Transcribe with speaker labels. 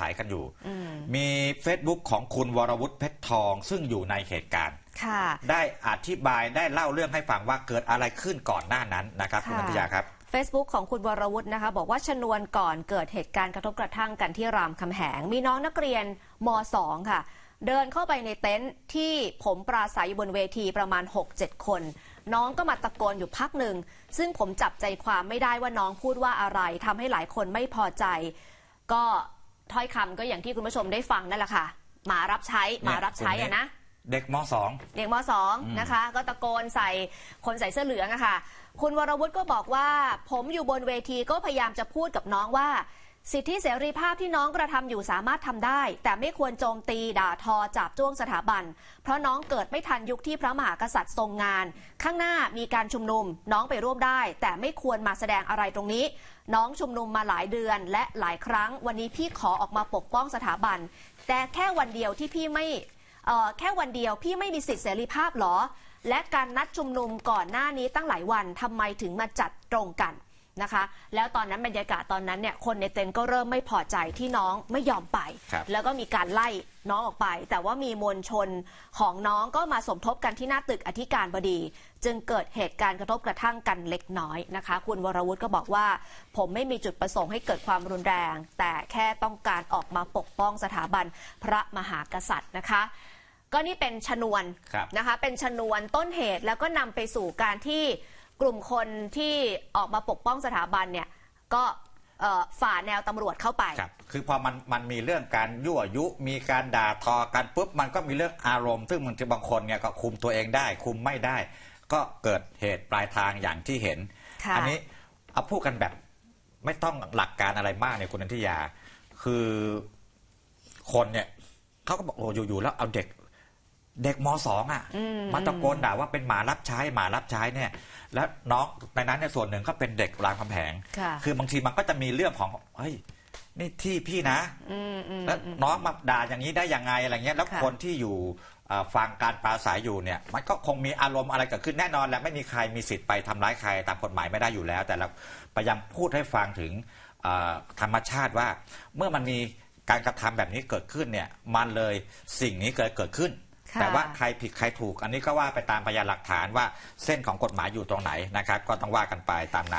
Speaker 1: ศัยกันอยู่ มี Facebook ของคุณวรวุฒิเพชรทอง ซึ่งอยู่ในเหตุการณ์
Speaker 2: ค่ะ
Speaker 1: ได้อธิบายได้เล่าเรื่องให้ฟังว่าเกิดอะไรขึ้นก่อนหน้านั้นนะครับคุณ
Speaker 2: ค่ะ
Speaker 1: นันทยาครับ
Speaker 2: Facebook ของคุณวรวุฒินะคะ บอกว่าชนวนก่อนเกิดเหตุการณ์กระทบกระทั่งกันที่รามคำแหง มีน้องนักเรียนม .2 ค่ะ เดินเข้าไปในเต็นท์ที่ผมปราศัยอยู่บนเวทีประมาณ 6-7 คน น้องก็มาตะโกนอยู่พักหนึ่ง ซึ่งผมจับใจความไม่ได้ว่าน้องพูดว่าอะไรทำให้หลายคนไม่พอใจ ก็ ถ้อยคำก็อย่างที่คุณผู้ชมได้ฟังนั่นแหละค่ะหมารับใช้หมารับใช้อะนะ
Speaker 1: เด็กมสอง
Speaker 2: เด็กมสองนะคะ ก็ตะโกนใส่คนใส่เสื้อเหลืองอะค่ะ คุณวรวุฒิก็บอกว่า ผมอยู่บนเวทีก็พยายามจะพูดกับน้องว่า สิทธิเสรีภาพที่น้องกระทำอยู่สามารถทำได้ แต่ไม่ควรโจมตีด่าทอจับจ้วงสถาบัน เพราะน้องเกิดไม่ทันยุคที่พระมหากษัตริย์ทรงงาน ข้างหน้ามีการชุมนุม น้องไปร่วมได้ แต่ไม่ควรมาแสดงอะไรตรงนี้ น้องชุมนุมมาหลายเดือนและหลายครั้ง วันนี้พี่ขอออกมาปกป้องสถาบัน แต่แค่วันเดียวที่พี่ไม่แค่วันเดียวพี่ไม่มีสิทธิเสรีภาพหรอ และการนัดชุมนุมก่อนหน้านี้ตั้งหลายวันทำไมถึงมาจัดตรงกัน นะคะ แล้วตอนนั้นบรรยากาศตอนนั้นเนี่ยคนในเต็นท์ก็เริ่มไม่พอใจที่น้องไม่ยอมไป
Speaker 1: ครับ
Speaker 2: แล้วก็มีการไล่น้องออกไป แต่ว่ามีมวลชนของน้องก็มาสมทบกันที่หน้าตึกอธิการบดี จึงเกิดเหตุการณ์กระทบกระทั่งกันเล็กน้อยนะคะ คุณวรวุฒิก็บอกว่า ผมไม่มีจุดประสงค์ให้เกิดความรุนแรง แต่แค่ต้องการออกมาปกป้องสถาบันพระมหากษัตริย์นะคะ ก็นี่เป็นชนวน
Speaker 1: ครับ
Speaker 2: นะคะเป็นชนวนต้นเหตุแล้วก็นำไปสู่การที่ กลุ่มคนที่ออกมาปกป้องสถาบันเนี่ยก็เอ่อฝ่าแนวตำรวจเข้าไป
Speaker 1: ครับ คือพอมันมันมีเรื่องการยั่วยุ มีการด่าทอกันปุ๊บ มันก็มีเรื่องอารมณ์ ซึ่งบางทีบางคนเนี่ยก็คุมตัวเองได้ คุมไม่ได้ ก็เกิดเหตุปลายทางอย่างที่เห็น
Speaker 2: ค่ะ
Speaker 1: อันี้เอาพูดกันแบบไม่ต้องหลักการอะไรมากเนี่ยคุณนันทิยา คือคนเนี่ยเขาก็บอกโอ้อยู่ๆแล้วเอาเด็ก เด็กมสองอะมาตะโกนด่าว่าเป็นหมารับใช้หมารับใช้เนี่ย แล้วน้องในนั้นเนี่ยส่วนหนึ่งก็เป็นเด็กรามคำแหง
Speaker 2: ค่ะ
Speaker 1: คือบางทีมันก็จะมีเรื่องของเฮ้ยนี่ที่พี่นะ
Speaker 2: อืมอืม
Speaker 1: แล้วน้องมาด่าอย่างนี้ได้ยังไงอะไรเงี้ย แล้ว
Speaker 2: ค่ะ
Speaker 1: คนที่อยู่เอ่อฟังการปราศัยอยู่เนี่ย มันก็คงมีอารมณ์อะไรเกิดขึ้นแน่นอนแหละไม่มีใครมีสิทธิ์ไปทำร้ายใครตามกฎหมายไม่ได้อยู่แล้ว แต่เราพยายามพูดให้ฟังถึงเอ่อธรรมชาติว่า เมื่อมันมีการกระทำแบบนี้เกิดขึ้นเนี่ย มันเลยสิ่งนี้เกิดเกิดขึ้น
Speaker 2: ค่ะ
Speaker 1: แต่ว่าใครผิดใครถูก อันนี้ก็ว่าไปตามพยานหลักฐานว่าเส้นของกฎหมายอยู่ตรงไหนนะครับ ก็ต้องว่ากันไปตามนั้น